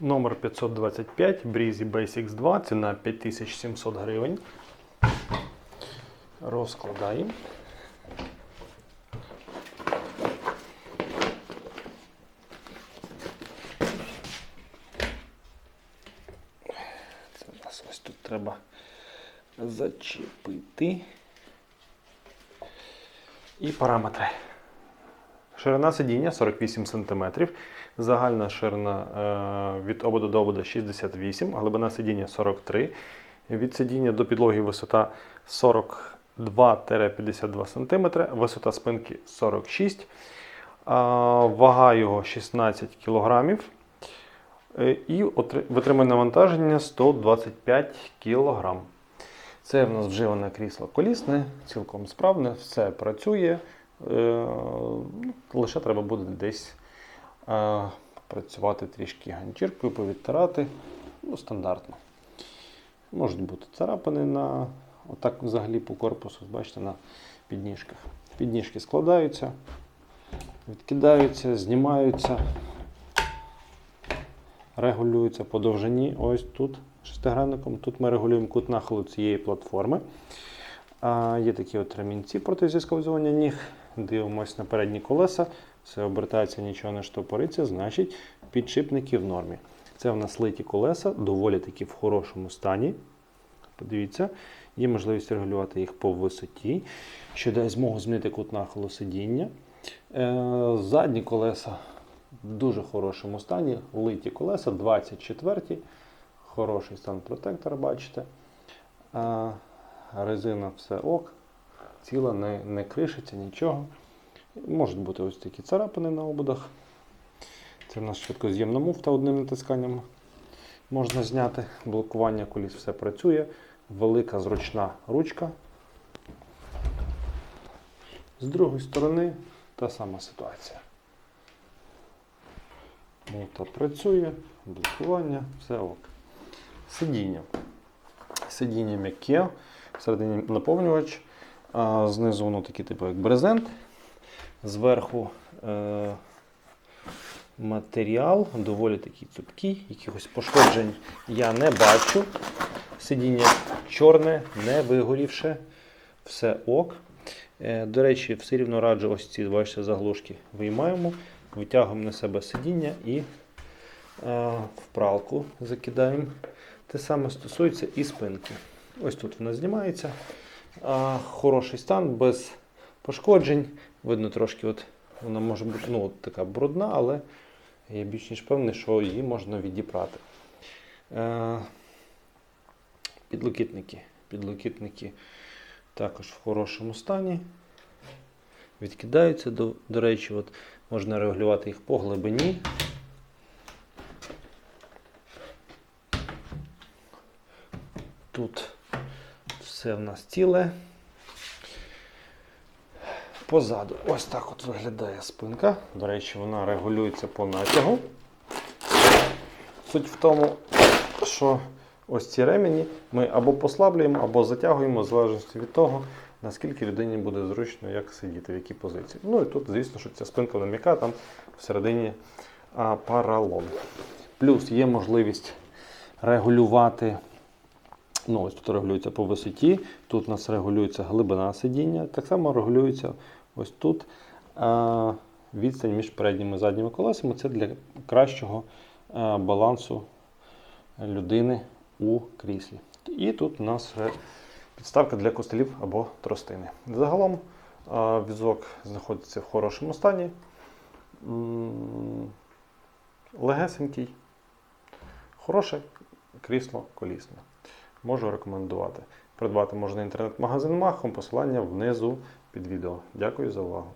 Номер 525 Breezy Basics 2, ціна 5700 гривень. Розкладаємо. Це у нас ось тут треба зачепити. І параметри. Ширина сидіння 48 см, загальна ширина е, від ободу до ободу 68 глибина сидіння 43 Від сидіння до підлоги висота 42-52 см, висота спинки 46 а, Вага його 16 кг. І отри- витримане навантаження 125 кг. Це в нас вживане крісло колісне, цілком справне, все працює. Е, ну, Лише треба буде десь е, працювати трішки ганчіркою, повідтирати. Ну, стандартно. Можуть бути царапини на отак взагалі по корпусу, бачите, на підніжках. Підніжки складаються, відкидаються, знімаються, регулюються по довжині. Ось тут шестигранником. Тут ми регулюємо кут нахилу цієї платформи. А, є такі от ремінці проти зісковзування ніг. Дивимось на передні колеса. Все обертається, нічого не штопориться, значить підшипники в нормі. Це в нас литі колеса, доволі таки в хорошому стані. Подивіться, є можливість регулювати їх по висоті, що дає змогу змінити кут нахилу сидіння. Е, задні колеса в дуже хорошому стані. Литі колеса 24 Хороший стан протектора, бачите. А, резина все ок, ціла, не, не кришиться, нічого. Можуть бути ось такі царапини на ободах. Це в нас швидкоз'ємна муфта одним натисканням можна зняти. Блокування коліс все працює. Велика зручна ручка. З другої сторони та сама ситуація. Муфта працює, блокування, все ок. Сидіння. Сидіння м'яке, всередині наповнювач, а знизу воно таке, типу, як брезент. Зверху е, матеріал доволі такий цупкий, якихось пошкоджень я не бачу. Сидіння чорне, не вигорівше, все ок. Е, до речі, все рівно раджу ось ці бачите, заглушки виймаємо, витягуємо на себе сидіння і е, в пралку закидаємо. Те саме стосується і спинки. Ось тут вона знімається. Хороший стан, без пошкоджень. Видно трошки, от вона може бути ну, от така брудна, але я більш ніж певний, що її можна відіпрати. Е, підлокітники. Підлокітники також в хорошому стані. Відкидаються, до, до речі, от можна регулювати їх по глибині. Тут все в нас ціле. Позаду ось так от виглядає спинка. До речі, вона регулюється по натягу. Суть в тому, що ось ці ремені ми або послаблюємо, або затягуємо, в залежності від того, наскільки людині буде зручно, як сидіти, в якій позиції. Ну і тут, звісно, що ця спинка не м'яка, там всередині а, паралон. Плюс є можливість регулювати. Ну, ось тут регулюється по висоті, тут у нас регулюється глибина сидіння. Так само регулюється ось тут а, відстань між передніми і задніми колесами. Це для кращого а, балансу людини у кріслі. І тут у нас підставка для костелів або тростини. Загалом а, візок знаходиться в хорошому стані. Легесенький, хороше крісло колісне. Можу рекомендувати. Придбати можна інтернет-магазин Махом, посилання внизу під відео. Дякую за увагу.